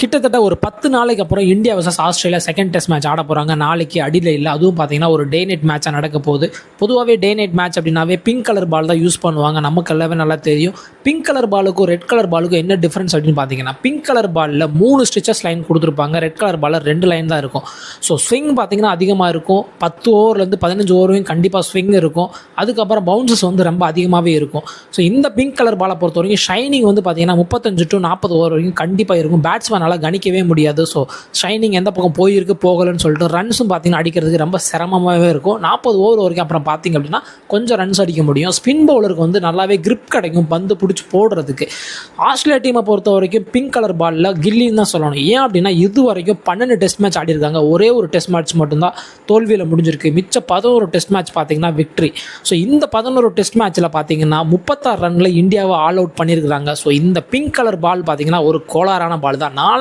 கிட்டத்தட்ட ஒரு பத்து நாளைக்கு அப்புறம் India versus Australia second test match ஆட போகிறாங்க நாளைக்கு அடியில் இல்லை அதுவும் பார்த்தீங்கன்னா ஒரு டே நைட் மேட்சாக நடக்க போகுது. பொதுவாகவே டே நைட் மேட்ச் அப்படின்னாவே பிங்க் கலர் பால் தான் யூஸ் பண்ணுவாங்க. நமக்கு எல்லாமே நல்லா தெரியும். பிங்க் கலர் பாலுக்கும் ரெட் கலர் பாலுக்கும் என்ன டிஃப்ரென்ஸ் அப்படின்னு பார்த்தீங்கன்னா பிங்க் கலர் பாலில் மூணு ஸ்டிச்சஸ் லைன் கொடுத்துருப்பாங்க. ரெட் கலர் பாலில் ரெண்டு லைன் தான் இருக்கும். ஸோ ஸ்விங் பார்த்தீங்கன்னா அதிகமாக இருக்கும். பத்து ஓவர்லேருந்து பதினஞ்சு ஓவரையும் கண்டிப்பாக ஸ்விங் இருக்கும். அதுக்கப்புறம் பவுன்சஸ் வந்து ரொம்ப அதிகமாகவே இருக்கும். ஸோ இந்த பிங்க் கலர் பாலை பொறுத்த வரைக்கும் ஷைனிங் வந்து பார்த்தீங்கன்னா முப்பத்தஞ்சு டு நாற்பது ஓவர் வரைக்கும் கண்டிப்பாக இருக்கும். பேட்ஸ்மேன் பேட்ஸ்மேனால் கணிக்கவே முடியாது. ஸோ ஷைனிங் எந்த பக்கம் போயிருக்கு போகலன்னு சொல்லிட்டு ரன்ஸும் பார்த்தீங்கன்னா அடிக்கிறதுக்கு ரொம்ப சிரமமாகவே இருக்கும். நாற்பது ஓவர் வரைக்கும் அப்புறம் பார்த்தீங்க அப்படின்னா கொஞ்சம் ரன்ஸ் அடிக்க முடியும். ஸ்பின் பவுலருக்கு வந்து நல்லாவே கிரிப் கிடைக்கும் பந்து பிடிச்சி போடுறதுக்கு. ஆஸ்திரேலியா டீமை பொறுத்த வரைக்கும் பிங்க் கலர் பாலில் கில்லின்னு தான் சொல்லணும். ஏன் அப்படின்னா இது வரைக்கும் பன்னெண்டு டெஸ்ட் மேட்ச் ஆடிருக்காங்க ஒரே ஒரு டெஸ்ட் மேட்ச் மட்டும்தான் தோல்வியில் முடிஞ்சிருக்கு. மிச்ச பதினோரு டெஸ்ட் மேட்ச் பார்த்தீங்கன்னா விக்ட்ரி ஸோ இந்த பதினோரு டெஸ்ட் மேட்ச்சில் பார்த்தீங்கன்னா முப்பத்தாறு ரனில் இந்தியாவை ஆல் அவுட் பண்ணியிருக்காங்க ஸோ இந்த பிங்க் கலர் பால் பார்த்தீங்கன்னா ஒரு கோளாறான பால் தான். நான்